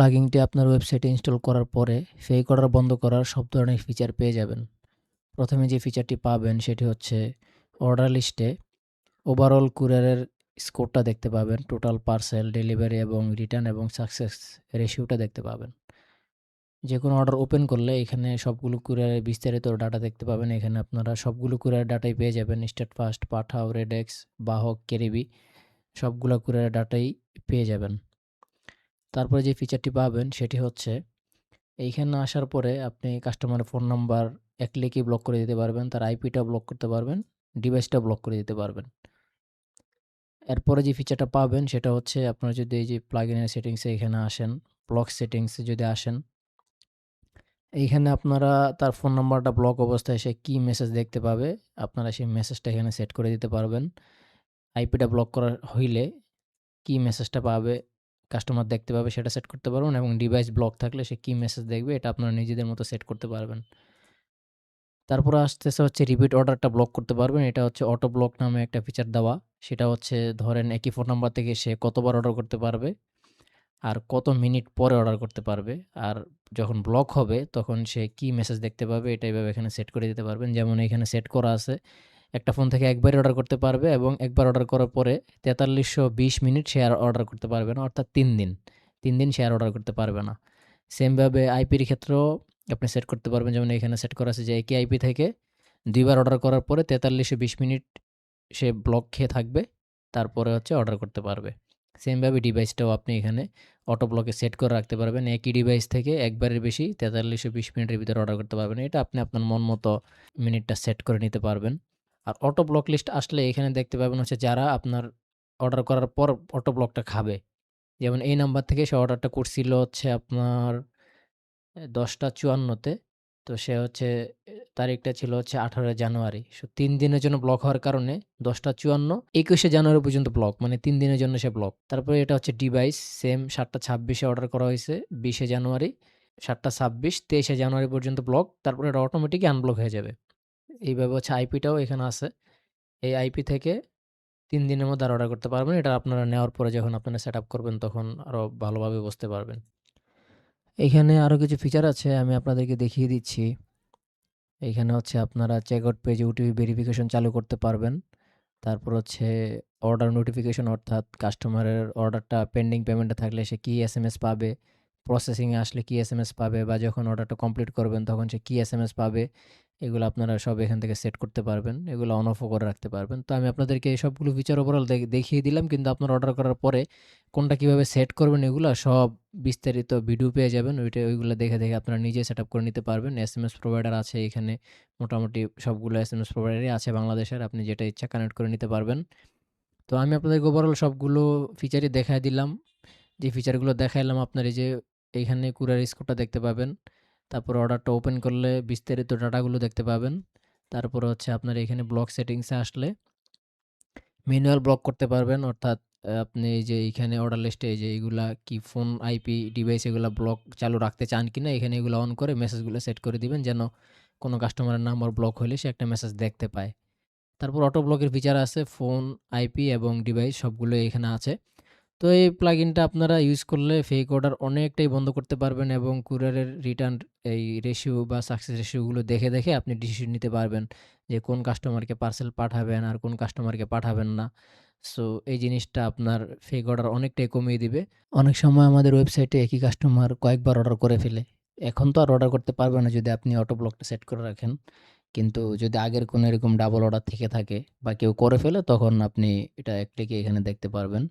প্লাগিংটি আপনার ওয়েবসাইটে ইনস্টল করার পরে ফেক অর্ডার বন্ধ করার সব ধরনের ফিচার পেয়ে যাবেন। প্রথমে যে ফিচারটি পাবেন সেটি হচ্ছে অর্ডার লিস্টে ওভারঅল কুরিয়ারের স্কোরটা দেখতে পাবেন টোটাল পার্সেল ডেলিভারি এবং রিটার্ন এবং সাকসেস রেশিওটা দেখতে পাবেন। যে কোনো অর্ডার ওপেন করলে এখানে সবগুলো কুরিয়ারের বিস্তারিত ডাটা দেখতে পাবেন। এখানে আপনারা সবগুলো কুরিয়ার ডাটাই পেয়ে যাবেন। স্টেট ফাস্ট পাঠাও রেডেক্স বাহক কেরিবি সবগুলো কুরিয়ারের ডাটাই পেয়ে যাবেন। তারপরে যে ফিচারটি পাবেন সেটি হচ্ছে, এইখানে আসার পরে আপনি কাস্টমারের ফোন নাম্বার এক ক্লিকই ব্লক করে দিতে পারবেন, তার আইপিটা ব্লক করতে পারবেন ডিভাইসটা ব্লক করে দিতে পারবেন। এরপরে যে ফিচারটা পাবেন সেটা হচ্ছে আপনারা যদি এই যে প্লাগ ইনের সেটিংসে এখানে আসেন ব্লক সেটিংসে যদি আসেন, এইখানে আপনারা তার ফোন নাম্বারটা ব্লক অবস্থায় সে কী মেসেজ দেখতে পাবে, আপনারা সেই মেসেজটা এখানে সেট করে দিতে পারবেন। আইপিটা ব্লক করা হইলে কী মেসেজটা পাবে কাস্টমার দেখতে পাবে, সেটা সেট করতে পারবেন এবং ডিভাইস ব্লক থাকলে সে কী মেসেজ দেখবে, এটা আপনারা নিজেদের মতো সেট করতে পারবেন। তারপরে আসতেছে হচ্ছে রিপিট অর্ডারটা ব্লক করতে পারবেন, এটা হচ্ছে অটো ব্লক নামে একটা ফিচার দেওয়া, সেটা হচ্ছে ধরেন একই ফোন নাম্বার থেকে সে কতবার অর্ডার করতে পারবে আর কত মিনিট পরে অর্ডার করতে পারবে আর যখন ব্লক হবে তখন সে কি মেসেজ দেখতে পাবে, এটা এইভাবে এখানে সেট করে দিতে পারবেন। যেমন এখানে সেট করা আছে একটা ফোন থেকে একবারই অর্ডার করতে পারবে এবং একবার অর্ডার করার পরে তেতাল্লিশশো বিশ মিনিট শেয়ার অর্ডার করতে পারবে না, অর্থাৎ তিন দিন। তিন দিন শেয়ার অর্ডার করতে পারবে না। সেমভাবে আইপির ক্ষেত্রেও আপনি সেট করতে পারবেন, যেমন এখানে সেট করা আছে যে একই আইপি থেকে দুইবার অর্ডার করার পরে তেতাল্লিশশো বিশ মিনিট সে ব্লক খেয়ে থাকবে, তারপরে হচ্ছে অর্ডার করতে পারবে। সেমভাবে ডিভাইসটাও আপনি এখানে অটো ব্লকে সেট করে রাখতে পারবেন। একই ডিভাইস থেকে একবারের বেশি তেতাল্লিশশো বিশ মিনিটের ভিতরে অর্ডার করতে পারবেন। এটা আপনি আপনার মন মতো মিনিটটা সেট করে নিতে পারবেন। আর অটো ব্লক লিস্ট আসলে এখানে দেখতে পাবেন হচ্ছে যারা আপনার অর্ডার করার পর অটো ব্লকটা খাবে। যেমন এই নাম্বার থেকে সে অর্ডারটা করছিল হচ্ছে আপনার দশটা চুয়ান্নতে, তো সে হচ্ছে তারিখটা ছিল হচ্ছে আঠারো জানুয়ারি। সো তিন দিনের জন্য ব্লক হওয়ার কারণে দশটা চুয়ান্ন, একুশে জানুয়ারি পর্যন্ত ব্লক মানে তিন দিনের জন্য সে ব্লক তারপরে এটা হচ্ছে ডিভাইস সেম সাতটা ছাব্বিশে অর্ডার করা হয়েছে, বিশে জানুয়ারি, সাতটা ছাব্বিশ, তেইশে জানুয়ারি পর্যন্ত ব্লক তারপরে এটা অটোমেটিক আনব্লক হয়ে যাবে। এইভাবে হচ্ছে আইপিটাও এখানে আছে। এই আইপি থেকে তিন দিনের মধ্যে আর অর্ডার করতে পারবেন। এটা আপনারা নেওয়ার পরে যখন আপনারা সেট করবেন তখন আরও ভালোভাবে বুঝতে পারবেন। এখানে আরও কিছু ফিচার আছে, আমি আপনাদেরকে দেখিয়ে দিচ্ছি। এখানে হচ্ছে আপনারা চেক আউট পেজে ওটিপি ভেরিফিকেশন চালু করতে পারবেন। তারপর হচ্ছে অর্ডার নোটিফিকেশন অর্থাৎ কাস্টমারের অর্ডারটা পেন্ডিং পেমেন্টে থাকলে সে কী এস এম এস পাবে প্রসেসিংয়ে আসলে কী এস এম এস পাবে বা যখন অর্ডারটা কমপ্লিট করবেন তখন সে কী এস এম এস পাবে এগুলো আপনারা সব এখান থেকে সেট করতে পারবেন, এগুলো অন অফও করে রাখতে পারবেন। তো আমি আপনাদেরকে এই সবগুলো ফিচার ওভারঅল দেখিয়ে দিলাম, কিন্তু আপনার অর্ডার করার পরে কোনটা কীভাবে সেট করবেন এগুলো সব বিস্তারিত ভিডিও পেয়ে যাবেন। ওইটা, ওইগুলো দেখে দেখে আপনারা নিজে সেট করে নিতে পারবেন। এস এম এস প্রোভাইডার আছে এখানে, মোটামুটি সবগুলো এস এম এস প্রোভাইডারই আছে বাংলাদেশের, আপনি যেটা ইচ্ছা কানেক্ট করে নিতে পারবেন। তো আমি আপনাদেরকে ওভারঅল সবগুলো ফিচারই দেখায় দিলাম। যে ফিচারগুলো দেখাইলাম, আপনার এই যে এইখানে কুরার স্কোরটা দেখতে পাবেন। তারপর অর্ডারটা ওপেন করলে বিস্তারিত ডাটাগুলো দেখতে পাবেন। তারপর হচ্ছে আপনার এখানে ব্লক সেটিংসে আসলে ম্যানুয়াল ব্লক করতে পারবেন। অর্থাৎ আপনি এই যে এইখানে অর্ডার লিস্টে এই যে এইগুলা কি ফোন আইপি ডিভাইস এগুলো ব্লক চালু রাখতে চান কি না এখানে এগুলো অন করে মেসেজগুলো সেট করে দিবেন যেন কোনো কাস্টমারের নাম্বার ব্লক হলে সে একটা মেসেজ দেখতে পায়। তারপর অটো ব্লকের ফিচার আছে ফোন আইপি এবং ডিভাইস সবগুলো এখানে আছে। তো এই প্লাগইনটা আপনারা ইউজ করলে ফেক অর্ডার অনেকটাই বন্ধ করতে পারবেন এবং কুরিয়ারের রিটার্ন এই রেশিও বা সাকসেস রেশিওগুলো দেখে দেখে আপনি ডিসিশন নিতে পারবেন যে কোন কাস্টমারকে পার্সেল পাঠাবেন আর কোন কাস্টমারকে পাঠাবেন না। সো এই জিনিসটা আপনার ফেক অর্ডার অনেকটাই কমিয়ে দিবে। অনেক সময় আমাদের ওয়েবসাইটে একই কাস্টমার কয়েকবার অর্ডার করে ফেলে। এখন তো আর অর্ডার করতে পারবে না যদি আপনি অটো ব্লকটা সেট করে রাখেন। কিন্তু যদি আগের কোনো এরকম ডাবল অর্ডার থেকে থাকে বা কেউ করে ফেলে, তখন আপনি এটা এক ক্লিকে এখানে দেখতে পারবেন।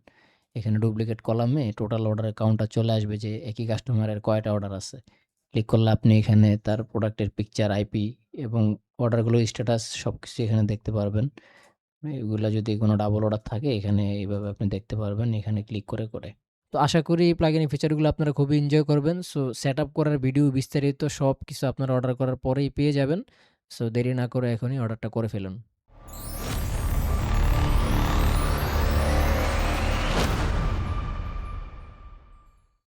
এখানে ডুপ্লিকেট কলামে টোটাল অর্ডারের কাউন্টার চলে আসবে যে একই কাস্টমারের কয়টা অর্ডার আছে। ক্লিক করলে আপনি এখানে তার প্রোডাক্টের পিকচার আইপি এবং অর্ডারগুলোর স্ট্যাটাস সব কিছু এখানে দেখতে পারবেন। এগুলো যদি কোনো ডাবল অর্ডার থাকে, এখানে এইভাবে আপনি দেখতে পারবেন, এখানে ক্লিক করে করে। তো আশা করি এই প্লাগিন ফিচারগুলো আপনারা খুবই এনজয় করবেন। সো সেট আপ করার ভিডিও বিস্তারিত সব কিছু আপনারা অর্ডার করার পরেই পেয়ে যাবেন। সো দেরি না করে এখনই অর্ডারটা করে ফেলুন।